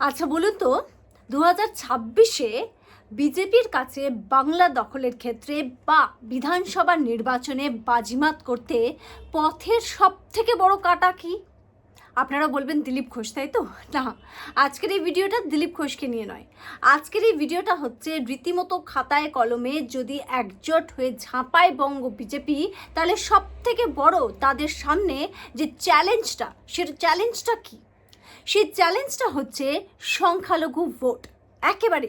আচ্ছা বলুন তো দু হাজার ছাব্বিশে বিজেপির কাছে বাংলা দখলের ক্ষেত্রে বা বিধানসভা নির্বাচনে বাজিমাত করতে পথের সব থেকে বড় কাটা কি? আপনারা বলবেন দিলীপ ঘোষ, তাই তো? না, আজকের এই ভিডিওটা দিলীপ ঘোষকে নিয়ে নয়। আজকের এই ভিডিওটা হচ্ছে রীতিমতো খাতায় কলমে যদি একজোট হয়ে ঝাঁপায় বঙ্গ বিজেপি, তাহলে সব থেকে বড় তাদের সামনে যে চ্যালেঞ্জটা, সেটা চ্যালেঞ্জটা কি? সেই চ্যালেঞ্জটা হচ্ছে সংখ্যালঘু ভোট। একেবারে।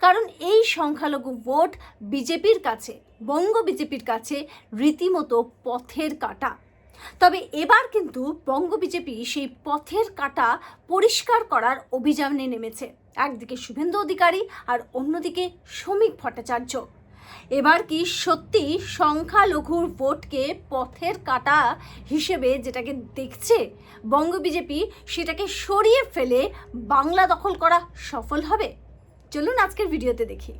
কারণ এই সংখ্যালঘু ভোট বিজেপির কাছে, বঙ্গ বিজেপির কাছে রীতিমতো পথের কাটা। তবে এবার কিন্তু বঙ্গ বিজেপি সেই পথের কাটা পরিষ্কার করার অভিযানে নেমেছে। একদিকে শুভেন্দু অধিকারী আর অন্যদিকে শ্রমিক ভট্টাচার্য। এবার কি সত্যি সংখ্যালঘুর ভোটকে পথের কাটা হিসেবে যেটাকে দেখছে বঙ্গ বিজেপি, সেটাকে সরিয়ে ফেলে বাংলা দখল করা সফল হবে? চলুন আজকের ভিডিওতে দেখি।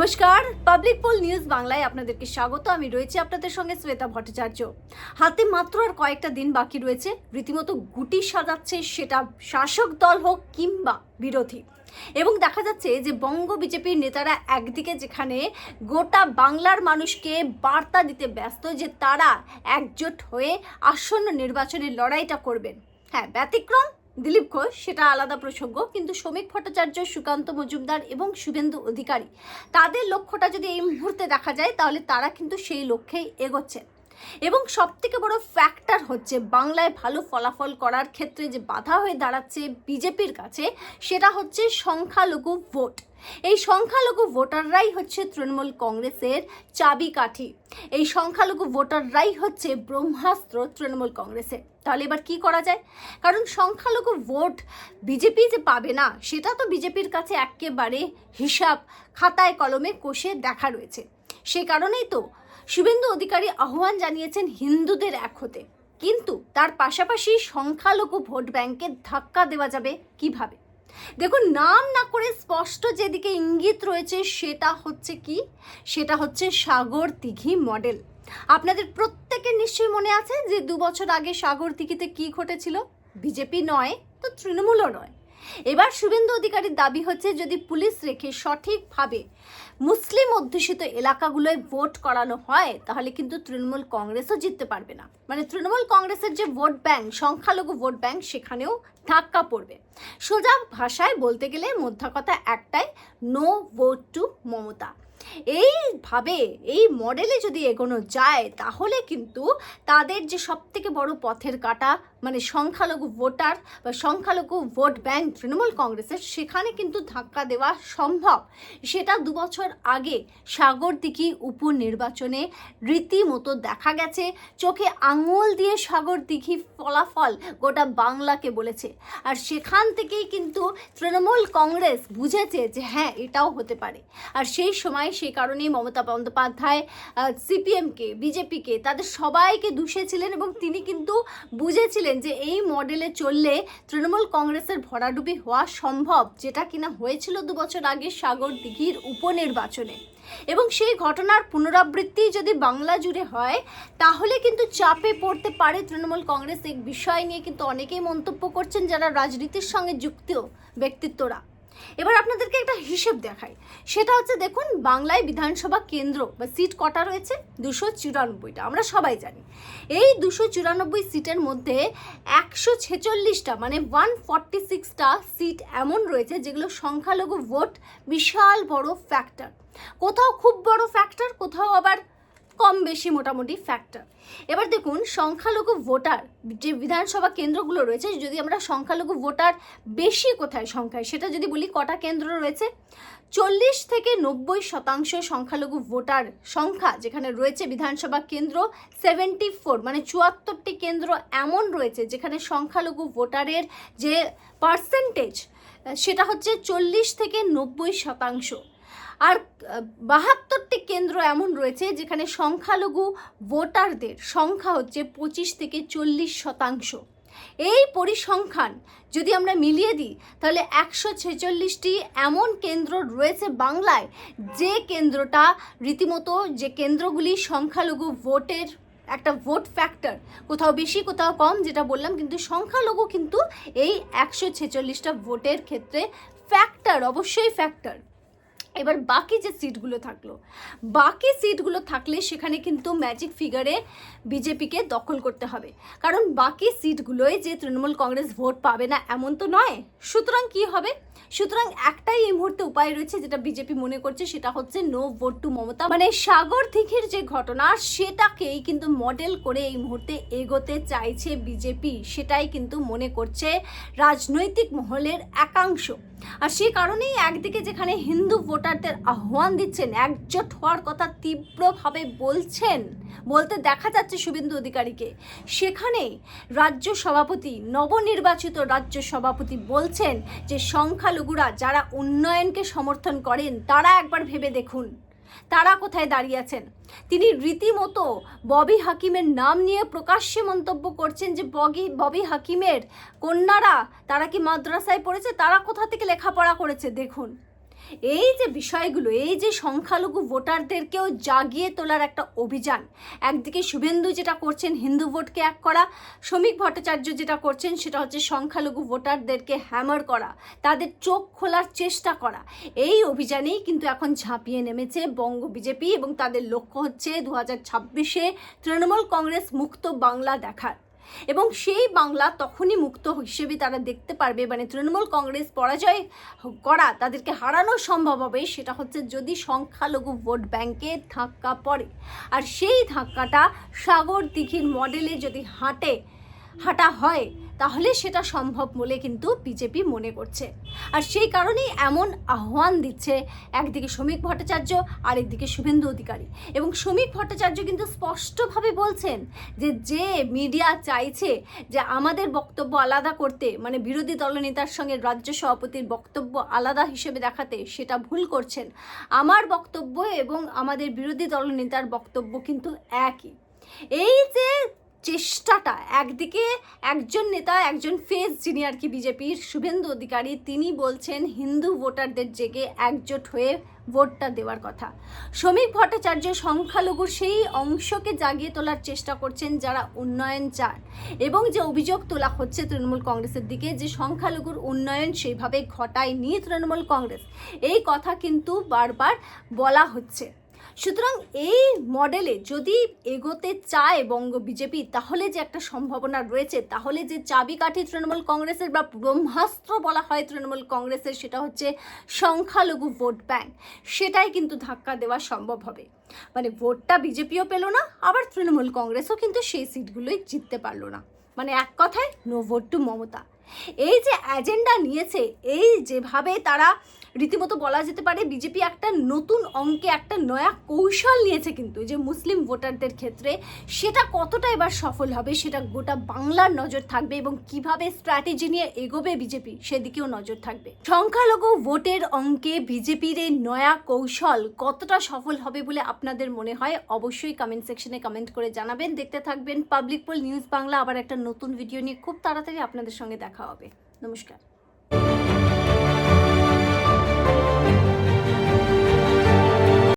নমস্কার পাবলিক পোল নিউজ বাংলায় আপনাদেরকে স্বাগত। আমি রয়েছি আপনাদের সঙ্গে শ্বেতা ভট্টাচার্য। হাতে মাত্র আর কয়েকটা দিন বাকি রয়েছে, রীতিমতো গুটি সাজাচ্ছে সেটা শাসক দল হোক কিংবা বিরোধী। এবং দেখা যাচ্ছে যে বঙ্গ বিজেপির নেতারা একদিকে যেখানে গোটা বাংলার মানুষকে বার্তা দিতে ব্যস্ত যে তারা একজোট হয়ে আসন্ন নির্বাচনের লড়াইটা করবেন। হ্যাঁ ব্যতিক্রম দিলীপ ঘোষ, সেটা আলাদা প্রসঙ্গ, কিন্তু শ্রমিক ভট্টাচার্য, সুকান্ত মজুমদার এবং শুভেন্দু অধিকারী। তাদের লক্ষ্যটা যদি এই মুহূর্তে দেখা যায়, তাহলে তারা কিন্তু সেই লক্ষ্যেই এগোচ্ছে। এবং সব থেকে বড় ফ্যাক্টর হচ্ছে বাংলায় ভালো ফলাফল করার ক্ষেত্রে যে বাধা হয়ে দাঁড়াচ্ছে বিজেপির কাছে, সেটা হচ্ছে সংখ্যালঘু ভোট। এই সংখ্যালঘু ভোটাররাই হচ্ছে তৃণমূল কংগ্রেসের চাবিকাঠি। এই সংখ্যালঘু ভোটাররাই হচ্ছে ব্রহ্মাস্ত্র তৃণমূল কংগ্রেসের। তাহলে এবার কি করা যায়? কারণ সংখ্যালঘু ভোট বিজেপি যে পাবে না, সেটা তো বিজেপির কাছে একেবারে হিসাব খাতায় কলমে কষে দেখা রয়েছে। সে কারণেই তো শুভেন্দু অধিকারী আহ্বান জানিয়েছেন হিন্দুদের এক হতে। কিন্তু তার পাশাপাশি সংখ্যালঘু ভোট ব্যাংকে ধাক্কা দেওয়া যাবে কীভাবে? দেখুন, নাম না করে স্পষ্ট যেদিকে ইঙ্গিত রয়েছে, সেটা হচ্ছে কি? সেটা হচ্ছে সাগর দিঘি মডেল। আপনাদের প্রত্যেকের নিশ্চয়ই মনে আছে যে দু বছর আগে সাগর দিঘিতে কি ঘটেছিল? বিজেপি নয়, তো তৃণমূলও নয়। এবার শুভেন্দু অধিকারীর দাবি হচ্ছে যদি পুলিশ রেখে সঠিকভাবে মুসলিম অধ্যুষিত এলাকাগুলোয় ভোট করানো হয়, তাহলে কিন্তু তৃণমূল কংগ্রেসও জিততে পারবে না। মানে তৃণমূল কংগ্রেসের যে ভোট ব্যাংক, সংখ্যালঘু ভোট ব্যাংক, সেখানেও ধাক্কা পড়বে। সোজা ভাষায় বলতে গেলে মধ্যা কথা একটাই নো ভোট টু মমতা। এইভাবে এই মডেলে যদি এগোনো যায়, তাহলে কিন্তু তাদের যে সব থেকে বড় পথের কাটা মানে সংখ্যালঘু ভোটার বা সংখ্যালঘু ভোট ব্যাংক তৃণমূল কংগ্রেসের, সেখানে কিন্তু ধাক্কা দেওয়া সম্ভব। সেটা দু বছর আগে সাগরদিঘি উপনির্বাচনে রীতিমতো দেখা গেছে। চোখে আঙুল দিয়ে সাগরদিঘি ফলাফল গোটা বাংলাকে বলেছে। আর সেখান থেকেই কিন্তু তৃণমূল কংগ্রেস বুঝেছে যে হ্যাঁ এটাও হতে পারে। আর সেই সময় সেই কারণেই মমতা বন্দ্যোপাধ্যায় সিপিএমকে বিজেপিকে তাদের সবাইকে দুষেছিলেন এবং তিনি কিন্তু বুঝেছিলেন যে এই মডেলে চললে তৃণমূল কংগ্রেসের ভরাডুবি হওয়া সম্ভব, যেটা কিনা হয়েছিল দু বছর আগে সাগর দিঘির উপনির্বাচনে। এবং সেই ঘটনার পুনরাবৃত্তি যদি বাংলা জুড়ে হয়, তাহলে কিন্তু চাপে পড়তে পারে তৃণমূল কংগ্রেস। এই বিষয় নিয়ে কিন্তু অনেকেই মন্তব্য করছেন যারা রাজনীতির সঙ্গে যুক্ত ব্যক্তিত্বরা। এবার আপনাদেরকে একটা হিসেব দেখাই। সেটা হচ্ছে দেখুন, বাংলায় বিধানসভা কেন্দ্র বা সিট কটা রয়েছে? দুশো চুরানব্বইটা, আমরা সবাই জানি। এই দুশো চুরানব্বই সিটের মধ্যে একশো ছেচল্লিশটা মানে ওয়ান ফর্টি সিক্সটা সিট এমন রয়েছে যেগুলো সংখ্যালঘু ভোট বিশাল বড় ফ্যাক্টর কোথাও খুব বড় ফ্যাক্টর কোথাও আবার কম বেশি মোটামুটি ফ্যাক্টর এবার দেখুন, সংখ্যালঘু ভোটার যে বিধানসভা কেন্দ্রগুলো রয়েছে, যদি আমরা সংখ্যালঘু ভোটার বেশি কোথায় সংখ্যায়, সেটা যদি বলি কটা কেন্দ্র রয়েছে, চল্লিশ থেকে নব্বই শতাংশ সংখ্যালঘু ভোটার সংখ্যা যেখানে রয়েছে বিধানসভা কেন্দ্র সেভেন্টি ফোর মানে চুয়াত্তরটি কেন্দ্র এমন রয়েছে যেখানে সংখ্যালঘু ভোটারের যে পার্সেন্টেজ সেটা হচ্ছে চল্লিশ থেকে নব্বই শতাংশ। আর বাহাত্তরটি কেন্দ্র এমন রয়েছে যেখানে সংখ্যালঘু ভোটারদের সংখ্যা হচ্ছে পঁচিশ থেকে চল্লিশ শতাংশ। এই পরিসংখ্যান যদি আমরা মিলিয়ে দিই, তাহলে একশো ছেচল্লিশটি এমন কেন্দ্র রয়েছে বাংলায় যে কেন্দ্রটা রীতিমতো যে কেন্দ্রগুলি সংখ্যালঘু ভোটের একটা ভোট ফ্যাক্টর, কোথাও বেশি, কোথাও কম যেটা বললাম, কিন্তু সংখ্যালঘু কিন্তু এই একশো ছেচল্লিশটা ভোটের ক্ষেত্রে ফ্যাক্টর, অবশ্যই ফ্যাক্টর। এবার বাকি যে সিটগুলো থাকল, বাকি সিটগুলো থাকলে সেখানে কিন্তু ম্যাজিক ফিগারে বিজেপিকে দখল করতে হবে। কারণ বাকি সিটগুলোয় যে তৃণমূল কংগ্রেস ভোট পাবে না, এমন তো নয়। সুতরাং কি হবে? সুতরাং একটাই এই মুহূর্তে উপায় রয়েছে যেটা বিজেপি মনে করছে, সেটা হচ্ছে নো ভোট টু মমতা। মানে সাগর দিঘির যে ঘটনা, সেটাকেই কিন্তু মডেল করে এই মুহূর্তে এগোতে চাইছে বিজেপি, সেটাই কিন্তু মনে করছে রাজনৈতিক মহলের একাংশ। আর সেই কারণেই একদিকে যেখানে হিন্দু ভোটারদের আহ্বান দিচ্ছেন, একজোট হওয়ার কথা তীব্রভাবে বলছেন, বলতে দেখা যাচ্ছে শুভেন্দু অধিকারীকে। সেখানে রাজ্য সভাপতি, নবনির্বাচিত রাজ্য সভাপতি বলছেন যে সংখ্যালঘুরা যারা উন্নয়নকে সমর্থন করেন, তারা একবার ভেবে দেখুন। তারা কোথায় দাঁড়িয়ে আছেন? তিনি রীতিমতো ববি হাকিমের নাম নিয়ে প্রকাশ্যে মন্তব্য করছেন যে বগি, ববি হাকিমের কন্যারা, তারা কি মাদ্রাসায় পড়েছে? তারা কোথা থেকে লেখাপড়া করেছে? দেখুন। এই যে বিষয়গুলো, এই যে সংখ্যালঘু ভোটারদেরকেও জাগিয়ে তোলার একটা অভিযান। একদিকে শুভেন্দু যেটা করছেন, হিন্দু ভোটকে এক করা, শ্রমিক ভট্টাচার্য যেটা করছেন, সেটা হচ্ছে সংখ্যালঘু ভোটারদেরকে হ্যামার করা, তাদের চোখ খোলার চেষ্টা করা। এই অভিযানেই কিন্তু এখন ঝাঁপিয়ে নেমেছে বঙ্গ বিজেপি এবং তাদের লক্ষ্য হচ্ছে দু হাজার ছাব্বিশে তৃণমূল কংগ্রেস মুক্ত বাংলা দেখার। এবং সেই বাংলা তখনই মুক্ত হিসেবে তারা দেখতে পারবে মানে তৃণমূল কংগ্রেস পরাজয় করা তাদেরকে হারানো সম্ভব হবে, সেটা হচ্ছে যদি সংখ্যালঘু ভোট ব্যাংকে ধাক্কা পড়ে। আর সেই ধাক্কাটা সাগর দিঘির মডেলে যদি হাঁটে, হাঁটা হয় তাহলে সেটা সম্ভব বলে কিন্তু বিজেপি মনে করছে। আর সেই কারণেই এমন আহ্বান দিচ্ছে একদিকে শ্রমিক ভট্টাচার্য আর একদিকে শুভেন্দু অধিকারী। এবং শ্রমিক ভট্টাচার্য কিন্তু স্পষ্টভাবে বলছেন যে যে মিডিয়া চাইছে যে আমাদের বক্তব্য আলাদা করতে মানে বিরোধী দলনেতার সঙ্গে রাজ্য সভাপতির বক্তব্য আলাদা হিসেবে দেখাতে সেটা ভুল করছেন। আমার বক্তব্য এবং আমাদের বিরোধী দলনেতার বক্তব্য কিন্তু একই। এই যে চেষ্টাটা। একদিকে একজন নেতা, একজন ফেস যিনি আর কি বিজেপির শুভেন্দু অধিকারী, তিনি বলছেন হিন্দু ভোটারদের জেগে একজোট হয়ে ভোটটা দেওয়ার কথা। শ্রমিক ভট্টাচার্য সংখ্যালঘুর সেই অংশকে জাগিয়ে তোলার চেষ্টা করছেন যারা উন্নয়ন চান। এবং যে অভিযোগ তোলা হচ্ছে তৃণমূল কংগ্রেসের দিকে যে সংখ্যালঘুর উন্নয়ন সেইভাবে ঘটায়নি তৃণমূল কংগ্রেস। এই কথা কিন্তু বারবার বলা হচ্ছে। সুতরাং এই মডেলে যদি এগোতে চায় বঙ্গ বিজেপি, তাহলে যে একটা সম্ভাবনা রয়েছে, তাহলে যে চাবিকাঠি তৃণমূল কংগ্রেসের বা ব্রহ্মাস্ত্র বলা হয় তৃণমূল কংগ্রেসের, সেটা হচ্ছে সংখ্যালঘু ভোট ব্যাংক। সেটাই কিন্তু ধাক্কা দেওয়া সম্ভব হবে। মানে ভোটটা বিজেপিও পেল না, আবার তৃণমূল কংগ্রেসও কিন্তু সেই সিটগুলোই জিততে পারল না। মানে এক কথায় নো ভোট টু মমতা। এই যে অ্যাজেন্ডা নিয়েছে, এই যেভাবে তারা রীতিমতো বলা যেতে পারে বিজেপি একটা নতুন অঙ্কে একটা নয়া কৌশল নিয়েছে কিন্তু, যে মুসলিম ভোটারদের ক্ষেত্রে সেটা কতটা এবার সফল হবে সেটা গোটা বাংলার নজর থাকবে এবং কীভাবে স্ট্র্যাটেজি নিয়ে এগোবে বিজেপি সেদিকেও নজর থাকবে। সংখ্যালঘু ভোটের অঙ্কে বিজেপির এই নয়া কৌশল কতটা সফল হবে বলে আপনাদের মনে হয় অবশ্যই কমেন্ট সেকশনে কমেন্ট করে জানাবেন। দেখতে থাকবেন পাবলিক পোল নিউজ বাংলা আবার একটা নতুন ভিডিও নিয়ে। খুব তাড়াতাড়ি আপনাদের সঙ্গে দেখা হবে। নমস্কার।